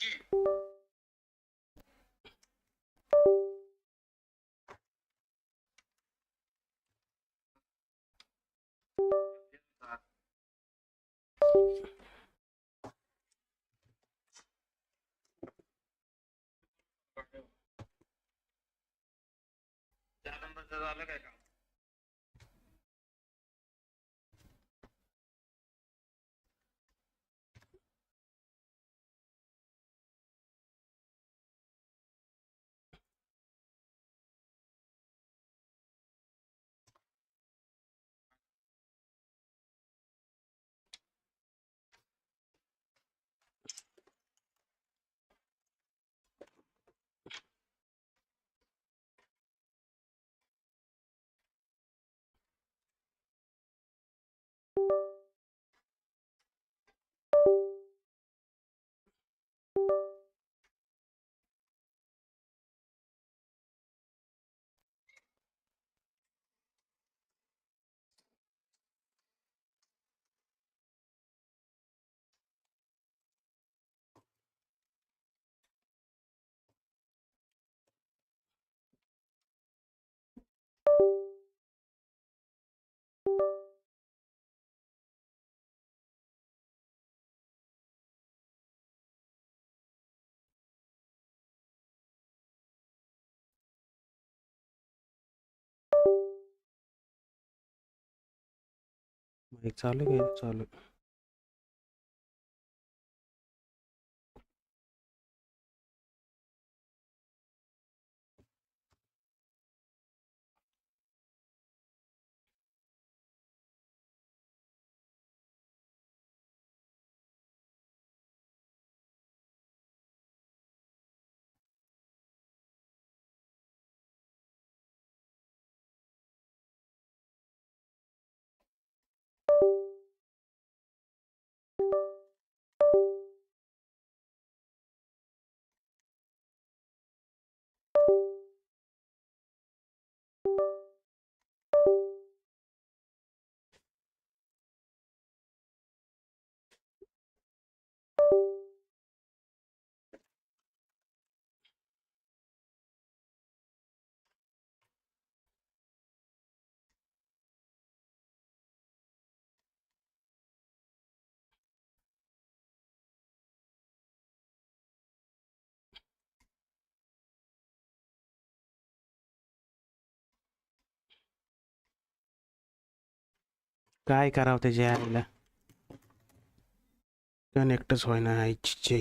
G. Jalan berjalan lagi kan? Mike चालू आहे चालू. काय करावं त्याच्या आईला कनेक्टच होईना आईची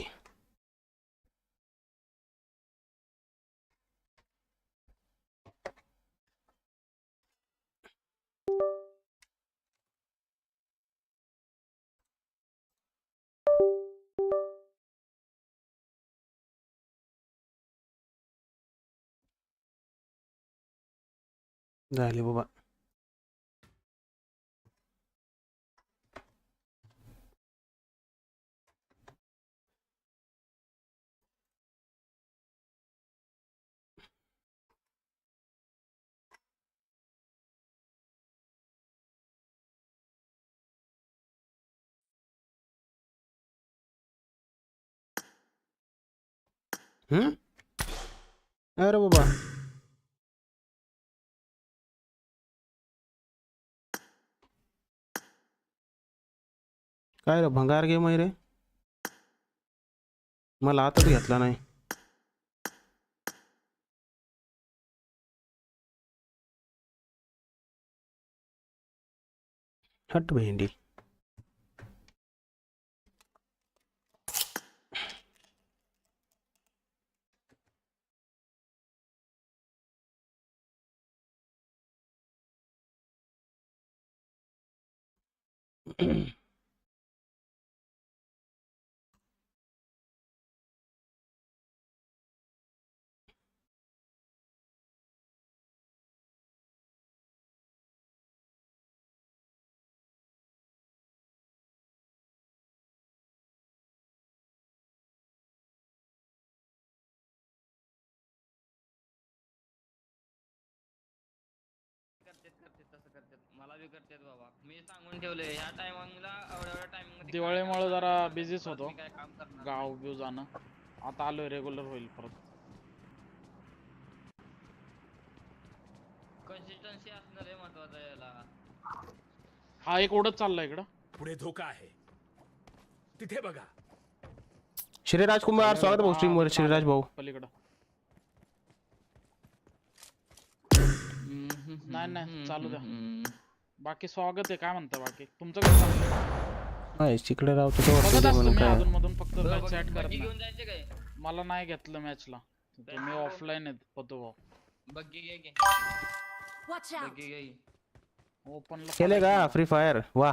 झाले बाबा. अरे बाबा काय रे भंगार गेम आहे रे मला आताच घेतला नाही हट भेंडी mm. बी करतात बाबा. मी सांगून ठेवले ह्या टायमिंगला एवढ्या एवढ्या टायमिंग दिवाळीमुळे जरा बिझीच होतो. काय काम करणार? गाव बिव जाणं. आता आलोय रेग्युलर होईल परत. कन्सिस्टन्सी असणं लय महत्वाचं आहे याला. हा एक ओढत चाललाय इकडं. पुढे धोका आहे. तिथे बघा. श्रीराज कुमार स्वागत भाऊ हा, स्ट्रीमवर श्रीराज भाऊ. पलीकडं. नाही नाही चालू द्या. बाकी स्वागत आहे काय म्हणता बाकी? तुमचं कसं चाललंय? नाही तिकडे राहतो तेव्हा बघत तुझे असतो म्हणून मी काय? अधून मधून फक्त चॅट करत बग्गी नाही. घेऊन जायचे काय? मला नाही घेतलं मॅचला मी ऑफलाईन आहे पतो भाऊ बग्गी घे घे Watch out! बग्गी घे. ओपनला केले का? फ्री फायर वा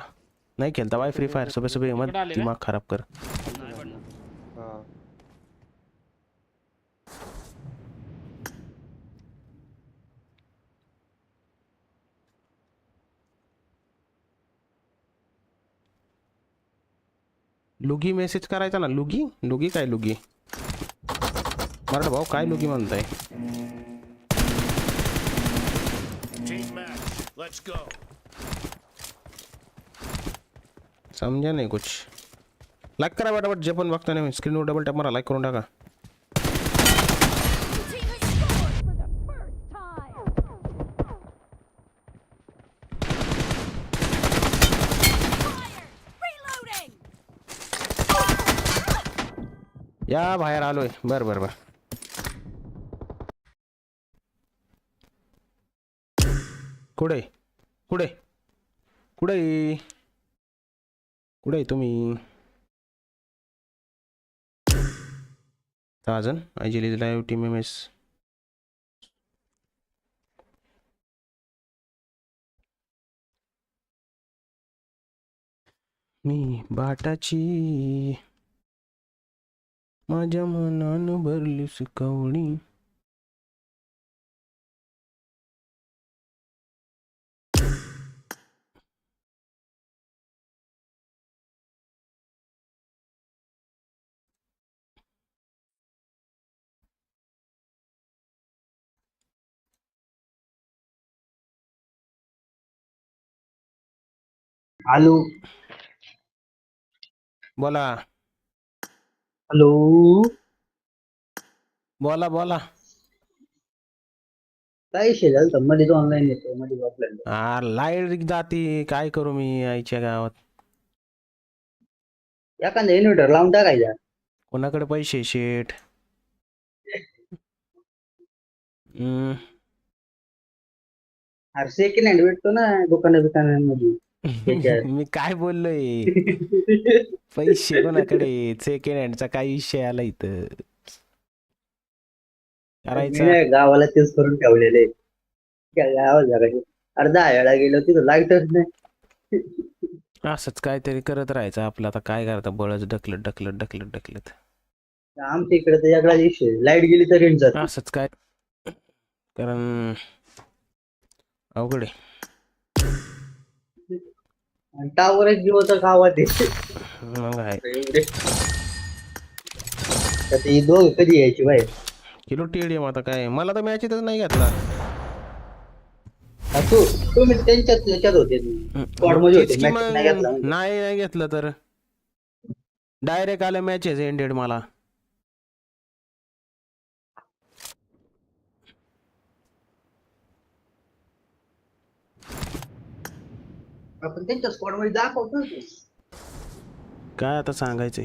नाही खेळता बाय फ्री फायर सुबह सुबह मत? दिमाग खराब कर नाही पडणार लुगी मेसेज करायचा ना. लुगी? लुगी काय लुगी? मराठा भाऊ काय लुगी म्हणताय? समजा नाही कुछ. लाईक करा बटाबट जे पण बघता नाही स्क्रीनवर डबल टॅप मारा लाईक करून टाका. हा बाहेर आलोय. बर बर बर. कुठे? कुठे? कुठे? कुठे तुम्ही? अजून आय लाईव्ह टीम एम एस मी बाटाची माझ्या मनानं भरलीस कवणी हॅलो. बोला. हॅलो. बोला बोला. काय शेजाल तर मध्ये ऑनलाईन येतो मध्ये ऑफलाईन लाइट जाती. काय करू मी आईच्या गावात? एखादा इन्व्हर्टर लावून टाकायचा. कोणाकडे पैसे शेट हम्म. अरे सेकंड हँड भेटतो ना दुकाना दुकानांमध्ये त्याच्यात. मी काय बोललोय? पैसे कोणाकडे? सेकंड हँडचा काय विषय आला इथं. करायचा? गावाला तेच करून ठेवलेले. त्या गावात जगायचे अरे दहा वेळा गेलो तिथं लाईटच नाही. असंच काहीतरी करत राहायचं. आपलं आता काय करता? बळच ढकलत ढकलत ढकलत ढकलत. आमच्या इकडे तर वेगळा विषय लाइट गेली तर जाते. असंच काय? कारण अवघड आहे. टावरच तर गावात मग आहे. ते दोघं कधी यायची बाहेर? किलो टीडीएम आता काय? मला तर मॅच इथंच नाही घेतला. हा, तू तुम्ही त्यांच्यात याच्यात होते. Squad मध्ये होते, तेच की match मग नाही घेतला म्हणजे. नाही नाही घेतलं तर. डायरेक्ट आलं मॅचेस एंडेड मला. आपण त्यांच्या स्क्वॉडमध्ये दाखवतो काय आता सांगायचंय?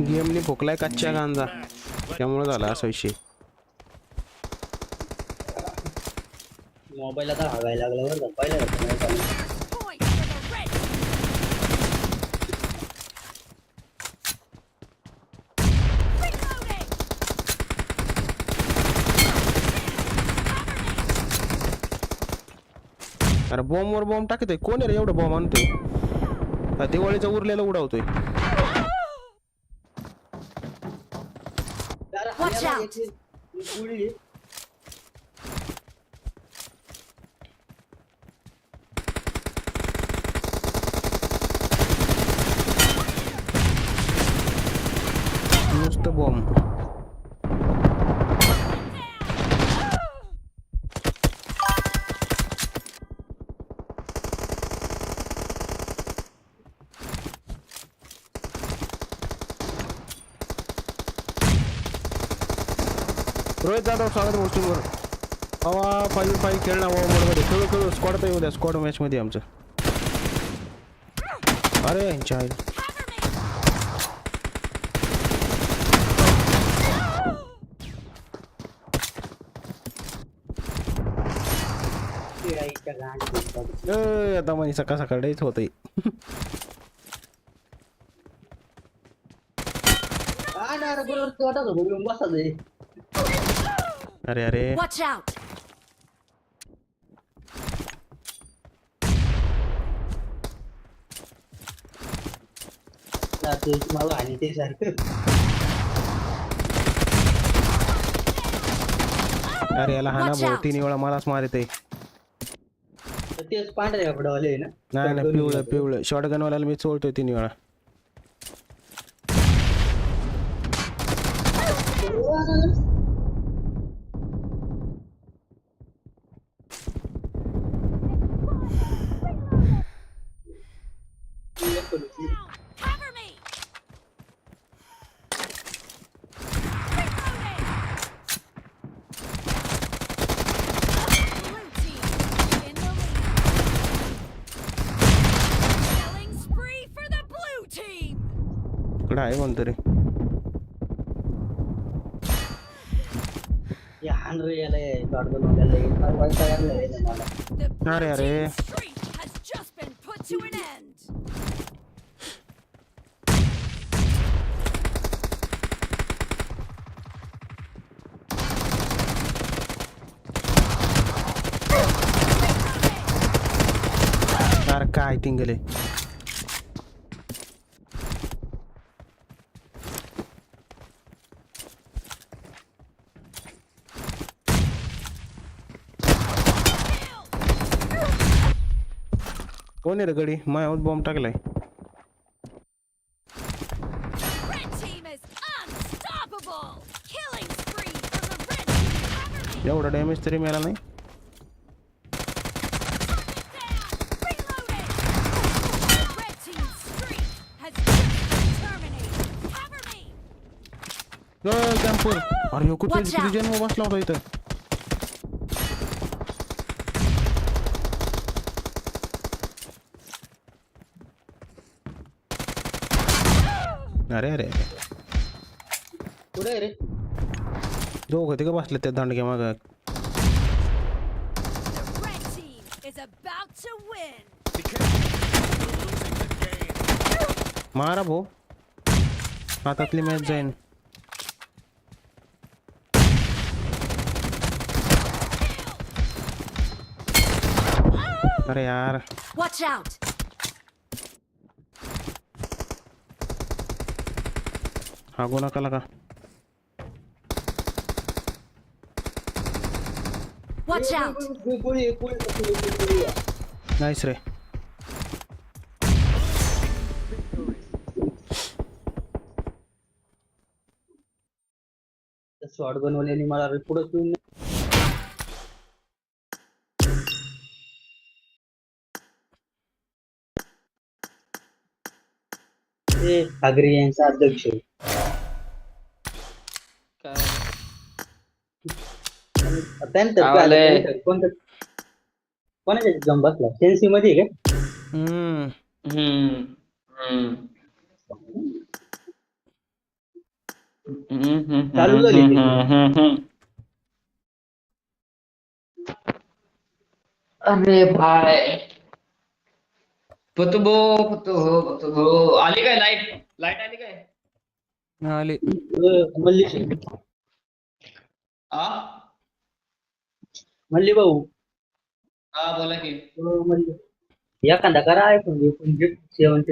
गेमने फुकलाय कच्च्या गांजा. त्यामुळे झाला असा विषय. मोबाईल आता हवायला लागला बरं red! Reloading! अरे बॉम्ब वर बॉम्ब टाकतोय. कोण आहे रे एवढं बॉम्ब आणतोय? दिवाळीचा उरलेला उडावतोय. अरे रोहित जाधव स्वागत गोष्टीवर हवा फाईव्ह फाईव्ह खेळणार मध्ये खेळू खेळू स्क्वॉड तर येऊ द्या. स्क्वॉड मॅचमध्ये आमचं. अरे चाय आता म्हणजे सकाळ सकाळीच होतो. अरे अरे Watch out! जाते मला आणि ते सारखं अरे याला हा ना Watch भाऊ out. तीन वेळा मलाच मारत आहे तर तेच पांढऱ्या कपड्यावाले आहे ना नाही नाही दोन्ही पिवळं होते. पिवळं शॉर्ट गनवाल्याला मी चोळतोय तीन वेळा put to an end. अरे काय टिंगले कोण आहे रगडी माझ्या हाऊस बॉम्ब टाकलाय. एवढा डॅमेज तरी मिळाला नाही. अरे कुठे बसला होता इथं? अरे अरे. अरे जो होते का बसले ते दंड गेम आगत मारा भो हातातली मॅच जाईन. अरे यार. वॉच आऊट हागू नका लगा Watch out! नाहीस रे. शॉर्ट बनवल्याने मला पुढे पिऊन ठाकरे यांचा अध्यक्ष. त्यानंतर? त्यानंतर कोणतं कोणाच्या जाऊन बसला? सेन्सी मध्ये आहे का? हम्म. हम्म हम्म हम्म, चालू झाली ती. हम्म, हम्म, हम्म. अरे आली काय लाइट लाइट आली काय? आले. मल्ली आ? मल्ली भाऊ. हा बोला की. अं, मल्ली. एखादा करा आहे पण सेवन